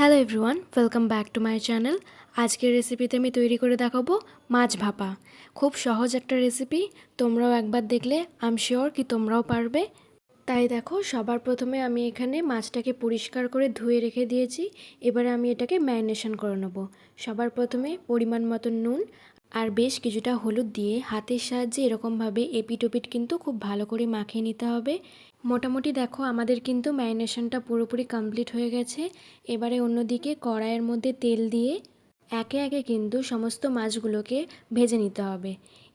Hello everyone welcome back to my channel আজকের রেসিপিতে আমি তৈরি করে দেখাবো মাছ ভাপা। খুব সহজ একটা রেসিপি তোমরাও একবার দেখলে আম শিওর কি তোমরাও পারবে। তাই দেখো, সবার প্রথমে আমি এখানে মাছটাকে পরিষ্কার করে ধুয়ে রেখে দিয়েছি। এবারে আমি এটাকে ম্যারিনেশন করে নেব। সবার প্রথমে পরিমাণ মতো নুন আর বেশ কিছুটা হলুদ দিয়ে হাতের সাহায্যে এরকমভাবে এপিট ওপিট কিন্তু খুব ভালো করে মাখিয়ে নিতে হবে। মোটামুটি দেখো, আমাদের কিন্তু ম্যারিনেশনটা পুরোপুরি কমপ্লিট হয়ে গেছে। এবারে অন্যদিকে কড়াইয়ের মধ্যে তেল দিয়ে একে একে কিন্তু সমস্ত মাছগুলোকে ভেজে নিতে হবে।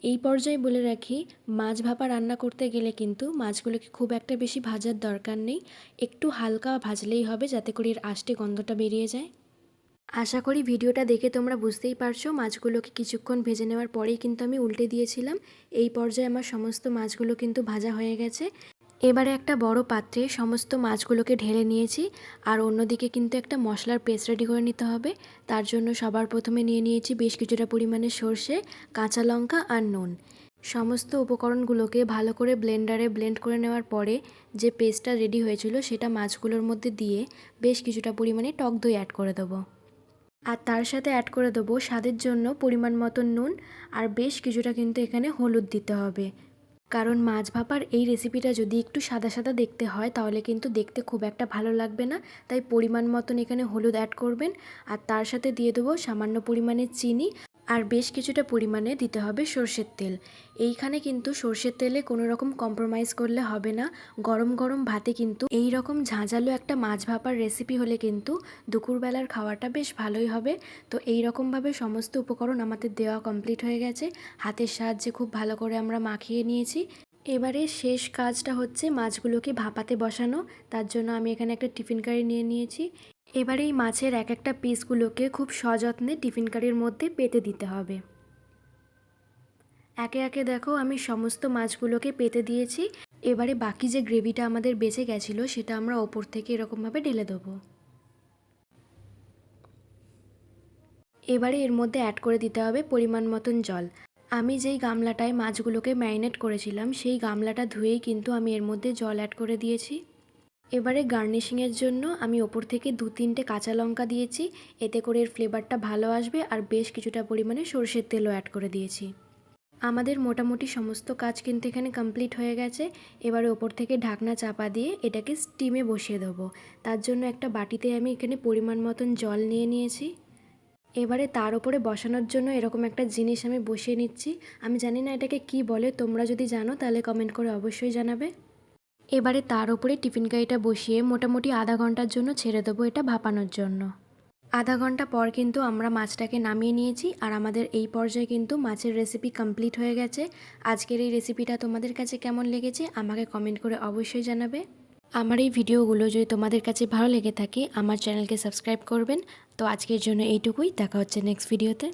এই পর্যায়ে বলে রাখি, মাছ ভাপা রান্না করতে গেলে কিন্তু মাছগুলোকে খুব একটা বেশি ভাজার দরকার নেই। একটু হালকা ভাজলেই হবে যাতে করে এর আষ্টে গন্ধটা বেরিয়ে যায়। আশা করি ভিডিওটা দেখে তোমরা বুঝতেই পারছ, মাছগুলোকে কিছুক্ষণ ভেজে নেওয়ার পরেই কিন্তু আমি উল্টে দিয়েছিলাম। এই পর্যায়ে আমার সমস্ত মাছগুলো কিন্তু ভাজা হয়ে গেছে। এবারে একটা বড় পাত্রে সমস্ত মাছগুলোকে ঢেলে নিয়েছি, আর অন্যদিকে কিন্তু একটা মশলার পেস্ট রেডি করে নিতে হবে। তার জন্য সবার প্রথমে নিয়ে নিয়েছি বেশ কিছুটা পরিমাণে সর্ষে, কাঁচা লঙ্কা আর নুন। সমস্ত উপকরণগুলোকে ভালো করে ব্লেন্ডারে ব্লেন্ড করে নেওয়ার পরে যে পেস্টটা রেডি হয়েছিল সেটা মাছগুলোর মধ্যে দিয়ে বেশ কিছুটা পরিমাণে টক দই অ্যাড করে দেবো। আর তার সাথে অ্যাড করে দেবো স্বাদের জন্য পরিমাণ মতো নুন, আর বেশ কিছুটা কিন্তু এখানে হলুদ দিতে হবে। কারণ মাছ ভাপার এই রেসিপিটা যদি একটু সাদা সাদা দেখতে হয়, তাহলে কিন্তু দেখতে খুব একটা ভালো লাগবে না। তাই পরিমাণ মতন এখানে হলুদ অ্যাড করবেন। আর তার সাথে দিয়ে দেবো সামান্য পরিমাণে চিনি। আর বেশ কিছুটা পরিমাণে দিতে হবে সর্ষের তেল। এইখানে কিন্তু সর্ষের তেলে কোনো রকম কম্প্রোমাইজ করলে হবে না। গরম গরম ভাতে কিন্তু এই রকম ঝাঁঝালো একটা মাছ ভাপার রেসিপি হলে কিন্তু দুপুরবেলার খাওয়াটা বেশ ভালোই হবে। তো এই রকমভাবে সমস্ত উপকরণ আমাদের দেওয়া কমপ্লিট হয়ে গেছে। হাতের সাহায্যে খুব ভালো করে আমরা মাখিয়ে নিয়েছি। এবারে শেষ কাজটা হচ্ছে মাছগুলোকে ভাপাতে বসানো। তার জন্য আমি এখানে একটা টিফিন কারি নিয়ে নিয়েছি। এবারে এই মাছের এক একটা পিসগুলোকে খুব সযত্নে টিফিন কারির মধ্যে পেতে দিতে হবে। একে একে দেখো আমি সমস্ত মাছগুলোকে পেতে দিয়েছি। এবারে বাকি যে গ্রেভিটা আমাদের বেঁচে গেছিল সেটা আমরা ওপর থেকে এরকমভাবে ঢেলে দেবো। এবারে এর মধ্যে অ্যাড করে দিতে হবে পরিমাণ মতন জল। আমি যেই গামলাটায় মাছগুলোকে ম্যারিনেট করেছিলাম সেই গামলাটা ধুয়েই কিন্তু আমি এর মধ্যে জল অ্যাড করে দিয়েছি। এবারে গার্নিশিংয়ের জন্য আমি ওপর থেকে দু তিনটে কাঁচা লঙ্কা দিয়েছি। এতে করে এর ফ্লেভারটা ভালো আসবে আর বেশ কিছুটা পরিমাণে সর্ষের তেলও অ্যাড করে দিয়েছি। আমাদের মোটামুটি সমস্ত কাজ কিন্তু এখানে কমপ্লিট হয়ে গেছে। এবারে ওপর থেকে ঢাকনা চাপা দিয়ে এটাকে স্টিমে বসিয়ে দেবো। তার জন্য একটা বাটিতে আমি এখানে পরিমাণ মতন জল নিয়ে নিয়েছি। এবারে তার উপরে বসানোর জন্য এরকম একটা জিনিস আমি বসিয়ে নিচ্ছি। আমি জানি না এটাকে কি বলে, তোমরা যদি জানো তাহলে কমেন্ট করে অবশ্যই জানাবে। এবারে তার উপরে টিফিন কারিটা বসিয়ে মোটামুটি আধা ঘণ্টার জন্য ছেড়ে দেবো এটা ভাপানোর জন্য। আধা ঘণ্টা পর কিন্তু আমরা মাছটাকে নামিয়ে নিয়েছি আর আমাদের এই পর্যায়ে কিন্তু মাছের রেসিপি কমপ্লিট হয়ে গেছে। আজকের এই রেসিপিটা তোমাদের কাছে কেমন লেগেছে আমাকে কমেন্ট করে অবশ্যই জানাবে। আমার এই ভিডিওগুলো যদি তোমাদের কাছে ভালো লেগে থাকে, আমার চ্যানেলকে সাবস্ক্রাইব করবেন। তো আজকের জন্য এইটুকুই, দেখা হচ্ছে নেক্সট ভিডিওতে